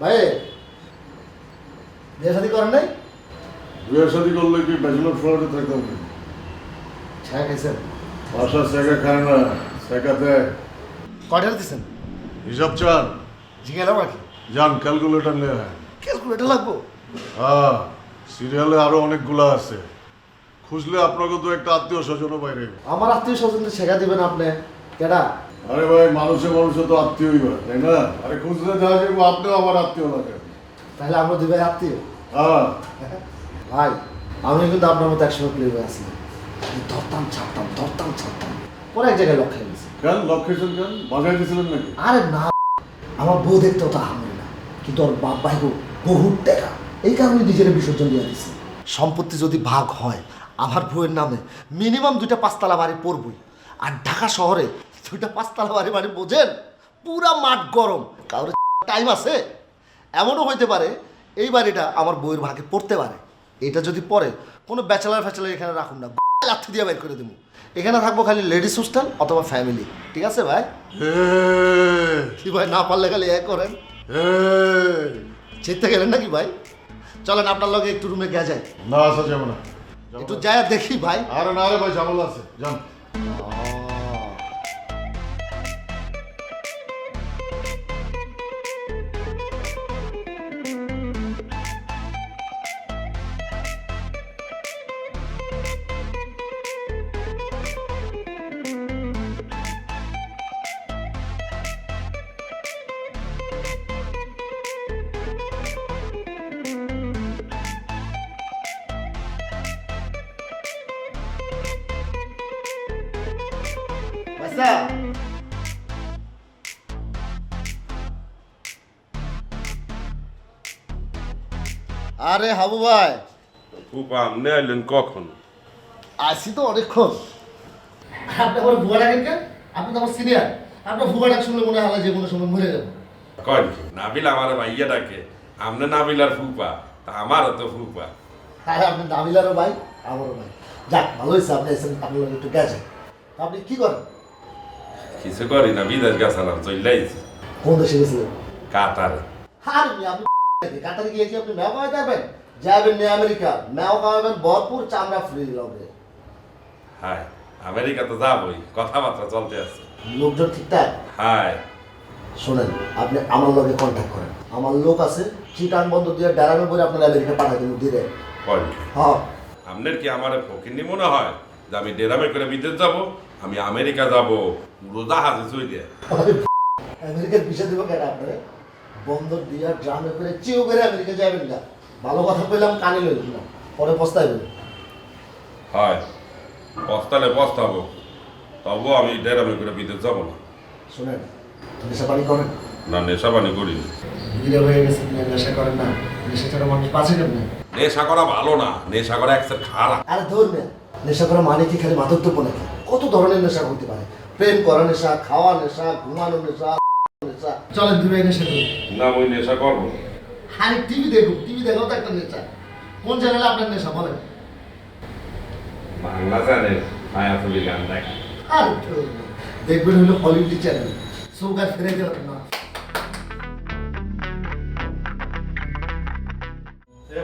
ভাই বিয়ে শাদি করেন নাই? বিয়ে শাদি করলে কি ব্যাচেলর ফ্ল্যাটে থাকতাম কি? ছায়া খাইছেন। বাসা খায় না দিচ্ছেন হিসাব চান জিজ্ঞালাম আর কি। যান ক্যালকুলেটর নিয়ে। ক্যালকুলেটার লাগবো? হ্যাঁ সিরিয়ালে আরও অনেকগুলো আছে। খুঁজলে আপনাকে তো একটা আত্মীয় স্বজনও বাইরে। আমার আত্মীয় স্বজন শেখা দিবেন আপনি। কেডা? আরে ভাই মানুষে মানুষে তো আত্মীয়ই হয় তাই না? আরে খুঁজলে দেখা যাবে আপনিও আমার আত্মীয় লাগে। তাহলে আমরা দুই ভাই আত্মীয়? হ্যাঁ। ভাই আমি কিন্তু আপনার মতো একসময় প্লে হয়ে আসি ধরতাম ছাড়তাম ধরতাম ছাড়তাম। পরে এক জায়গায় লক্ষ্য গেছি। কেন? লক্ষ্যেশন কেন? বাজাই দিয়েছিলেন নাকি? আরে না আমার বউ দেখতে তো হামল না। কিন্তু ওর বাপ ভাই গো বহু টাকা। এই কারণে নিজের বিসর্জন দিয়ে দিছি। সম্পত্তি যদি ভাগ হয় আমার বউয়ের নামে মিনিমাম দুইটা পাঁচতলা বাড়ি পড়বই আর ঢাকা শহরে দুইটা পাঁচতলা বাড়ি বাড়ি বোঝেন? পুরা মাঠ গরম। কারোর টাইম আছে? এমনও হইতে পারে এই বাড়িটা আমার বউয়ের ভাগে পড়তে পারে। এটা যদি পড়ে কোনো ব্যাচেলার ফ্যাচেলার এখানে রাখুন না। লাথি দিয়ে বের করে দেবো এখানে থাকব খালি লেডিস হোস্টেল অথবা ফ্যামিলি ঠিক আছে ভাই? এই, কি ভাই না পারলে খালি এ করেন। এই। চেতে গেলেন নাকি ভাই? চলেন আপনার লগে একটু রুমে গিয়ে যায় না আসা যাবে না। একটু যায় দেখি ভাই। আরে না রে ভাই ঝামেলা আছে। যান। বাচ্চা আরে হাবু ভাই। ফুপা আপনি আইলেন কখন? আসি তো অনেকক্ষণ। আপনি আমার ভুয়া ডাকেন কেন? আপনি তো আমার সিনিয়র আপনার ভুয়া ডাক শুনলে মনে হয় যে কোনো সময় মরে যাব। কয় নাবিল আমার ভাইয়া ডাকে। আপনি নাবিল আর ফুপা তা আমারও তো ফুপা। আরে আপনি দামিলারও ভাই আমারও ভাই। যাক ভালো হয়েছে আপনি এসেছেন আপনার একটু গেছে। আপনি কি করেন? কিছু করি না বিদেশ গেছিলাম চল্লাইছি কোন দেশে গেছিলেন কাতারে আর আমি আপনি কাতারে গিয়েছি আপনি ম্যাও খাওয়াই যাবেন যাবেন নে আমেরিকা ম্যাও খাওয়াবেন ভরপুর চামড়া ফ্রি হবে হায় আমেরিকা তো যাবই কথাবার্তা চলতে আছে লোকজন ঠিকঠাক হায় শোনেন আপনি আমার লগে কন্ট্যাক্ট করেন আমার লোক আছে চিটান বন্ধ দিয়ে ড্যারামে করে আপনার আমেরিকা পাঠাই দিন ধীরে হ্যাঁ আপনার কি আমার ফকিনি মনে হয় যে আমি ডেরামে করে বিদেশ যাব আমি আমেরিকা যাব। পুরো জাহাজে চলে আমেরিকার বিষয় দেবো কেন আপনারে? বন্দর দিয়া ড্রামে করে চিও করে আমেরিকা যাবেন না। ভালো কথা বললাম কানে লইলেন না। পরে পস্তাইবেন হয়। পস্তালে পস্তাবো। তবু আমি ডেরামে করে বিদেশ যাব না। শোনেন নেশা পানি করেন? না নেশা পানি করিনি। বিয়ে হয়ে গেছে নেশা করেন না। নেশা ছাড়া মানুষ বাঁচে কেমন? নেশা করা ভালো না। নেশা করা একসাথে খারাপ। আরে ধরবেন নেশা করা মানে কি খালি মাদকদ্রব্য নাকি? কত ধরনের নেশা হতে পারে? প্রেম করা নেশা খাওয়া নেশা ঘুমানো নেশা নেশা। চলেন দূরে নেশা না ওই নেশা করব না। আরে টিভি দেখুন টিভি দেখাও তো একটা নেশা। কোন চ্যানেলে আপনার নেশা বলেন? বাংলা জানে মায়া ছবি গান দেখ আর। দেখবেন হলো হলিউড চ্যানেল। সৌগাত ফিরে যাবেন না।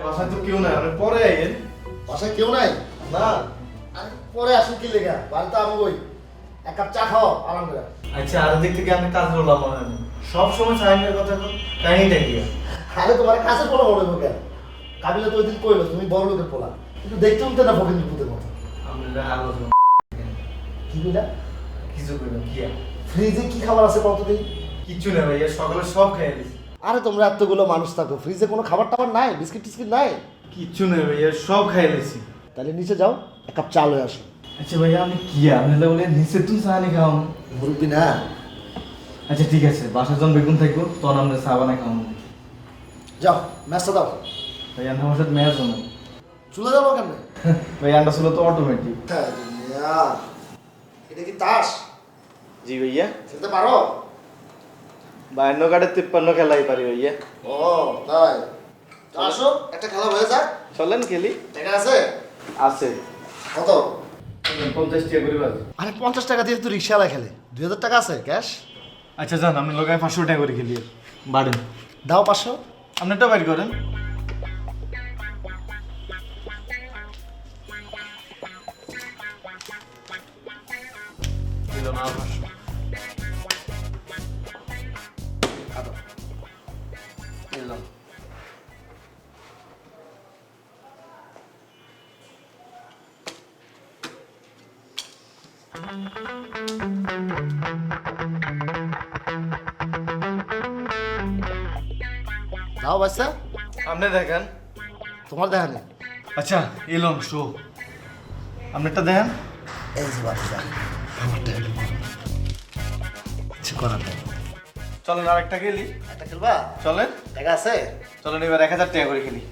বাসায় তো কেউ নাই। পরে আইয়েন। বাসায় কেউ নাই? না। পরে আসুন কি লেগা? বাড়িতে আমি ওই এক কাপ চা খাও আরাম করে। আচ্ছা আর দিক থেকে আমি কাজ করলাম মনে হয়। সব সময় সাইনের কথা কর কাহিনীটা কি আরে তোমার কাছে কোনো মনে হবে কেন? কাবিলা তো ওই দিন কইলো তুমি বড় লোকের পোলা। একটু দেখতে উঠতে না ফকির পুতের মতো? আমরা আলোচনা কি বলে কিছু করল কি ফ্রিজে কি খাবার আছে কত দিন কিচ্ছু না ভাইয়া সকালে সব খেয়ে দিছি আরে তোমরা এতগুলো মানুষ থাকো ফ্রিজে কোনো খাবার টাবার নাই? বিস্কিট টিস্কিট নাই? কিচ্ছু নেই ভাইয়া সব খাই লেছি তাহলে নিচে যাও। এক কাপ চা লয়ে আসো। আচ্ছা ভাইয়া আমি কি? আপনি বলে নিচে তুমি চানি খাও মুরব্বী না। আচ্ছা ঠিক আছে। বাসা যখন বেগুন থাকব তখন আমরা চা বানাই খাওয়াবো যাও ম্যাচটা দাও। ভাইয়া আমার সাথে ম্যাচ হলো চলে যাব কেমনে? ভাই আন্ডা ছিল তো অটোমেটিক এটা কি তাস? জি ভাইয়া। খেলতে পারো? বায়ান্ন কার্ডে তিপ্পান্ন খেলাই পারি ভাইয়া। ও তাই। তো আসো একটা খেলা হয়ে যাক। চলেন খেলি। টাকা আছে? আছে। কত পঞ্চাশ টাকা করে বাজে। আরে পঞ্চাশ টাকা দিয়ে তো রিক্সাওয়ালা খেলে। দুই হাজার টাকা আছে ক্যাশ? আচ্ছা যান আমি লোকায় পাঁচশো টাকা করে খেলি। বাড়েন। দাও পাঁচশো। আপনারটা বাইর করেন। দিল না পাঁচশো। যাও বাচ্চা। আপনি দেখেন। তোমার দেখা নেই আচ্ছা এলন শো। আপনারটা দেখেন। এই যে বাচ্চা। আমারটা কিছু করার নেই চলেন আর একটা খেলি। একটা খেলবা? চলেন। টাকা আছে? চলেন এবার এক হাজার টাকা করে খেলি।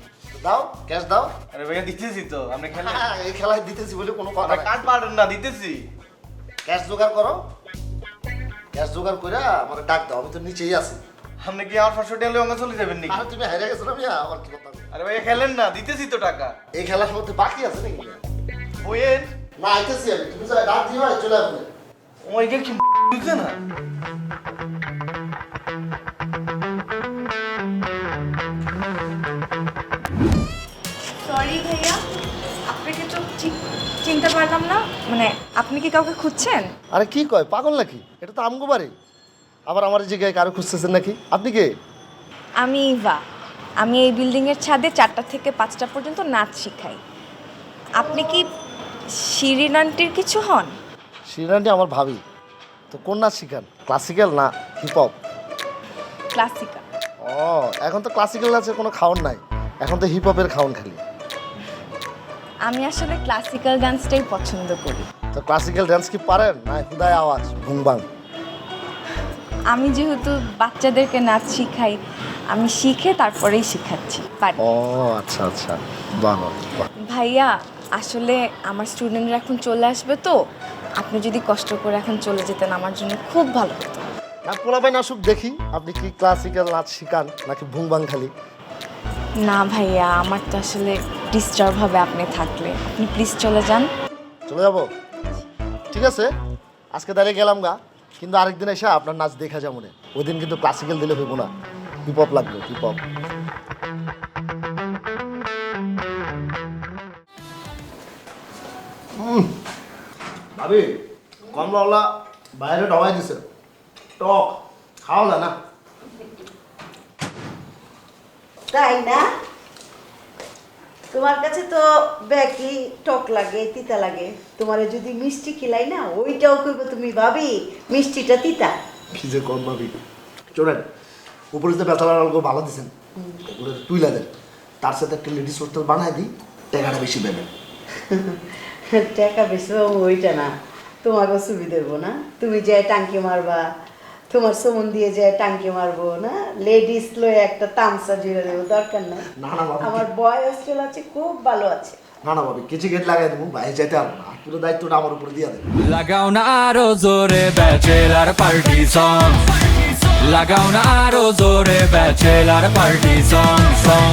দাও ক্যাশ দাও। আরে ভাইয়া দিতেছি তো আপনি খেলেন। হ্যাঁ, এই খেলায় দিতেছি বলে কোনো কথা আপনি কাট পারেন না দিতেছি। ক্যাশ জোগাড় করো। ক্যাশ জোগাড় করে আমার ডাক দাও আমি তো নিচেই আছি। আপনি কি আমার পাঁচশো টাকা অঙ্গ চলে যাবেন নাকি? আর তুমি হেরে গেছো না মিয়া? আমার কি কথা আরে ভাইয়া খেলেন না দিতেছি তো টাকা। এই খেলার মধ্যে বাকি আছে নাকি? বইয়েন না আইতেছি আমি। তুমি যারা ডাক দিও চলে আসবে। ওই যে কি বুঝছে না? সরি ভাইয়া আপনাকে তো ঠিক চিনতে পারলাম না। মানে আপনি কি কাউকে খুঁজছেন? আরে কি কয় পাগল নাকি? এটা তো আমগো বাড়ি। আবার আমার জায়গায় কারও খুঁজতেছেন নাকি? আপনি কে? আমি ইভা। আমি এই বিল্ডিংয়ের ছাদে চারটা থেকে পাঁচটা পর্যন্ত নাচ শিখাই। আপনি কি শিরিন আন্টির কিছু হন? শিরানটি আমার ভাবি। তো কোন নাচ শিখান? ক্লাসিক্যাল না হিপ হপ ক্লাসিকা ও এখন তো ক্লাসিক্যাল নাচের কোনো খাওয়ান নাই। এখন তো হিপ হপের খাওয়ান খালি। আমি আসলে ক্লাসিক্যাল ডান্সটাই পছন্দ করি। তো ক্লাসিক্যাল ডান্স কি পারেন? না হুদায় আওয়াজ ভুংবাং আমি যেহেতু বাচ্চাদেরকে নাচ শিখাই আমি শিখে তারপরেই শিখাচ্ছি। পারি ও আচ্ছা আচ্ছা। বাহ ভাইয়া আসলে আমার স্টুডেন্টরা এখন চলে আসবে তো। আপনি যদি কষ্ট করে এখন চলে যেতেন আমার জন্য খুব ভালো হতো। না পোলাপাই নাচুক দেখি আপনি কি ক্লাসিক্যাল নাচ শিখান নাকি ভুংবাং খালি। না ভাইয়া আমার তো আসলে ডিস্টার্ব হবে আপনি থাকলে। আপনি প্লিজ চলে যান। চলে যাব? ঠিক আছে আজকে তাহলে গেলাম গা। কিন্তু আরেকদিন এসে আপনার নাচ দেখা যাব না ওই দিন কিন্তু ক্লাসিক্যাল দিলে হইব না। হিপ হপ লাগবে হিপ হপ ভাবি কমলাওয়ালা বাইরে ডবাই দিছে। টক খাওয়া না? তাই না? তোমার কাছে তো ব্যাকি টক লাগে তিতা লাগে। তোমারে যদি মিষ্টি খিলাই না ওইটাও কইব তুমি ভাবি মিষ্টিটা তিতা। কি যে কম ভাবি। চলেন উপরে যে বেতালার অল্প ভালো দিছেন ওগুলো তুইলা দেন তার সাথে একটা লেডিস হোস্টেল বানাই দিই টাকাটা বেশি দেবেন টাকা বেশি ওইটা না তোমাকে সুবিধা দেবো না। তুমি যে টাঙ্কি মারবা তোমার সমন দিয়ে যে টাঙ্কি মারবো না? লেডিস লয়ে একটা তামসা জুড়ে দেবো দরকার নাই। না না ভাবি আমার বয় হোস্টেল আছে খুব ভালো আছে। না না ভাবি কিছু গেট লাগাই দেবো বাইরে যাইতে পারব না। আর পুরো দায়িত্বটা আমার উপরে দিয়ে দেবে। লাগাও না আরও জোরে ব্যাচেলার পার্টি সং লাগাও না আরও জোরে ব্যাচেলার পার্টি সং সং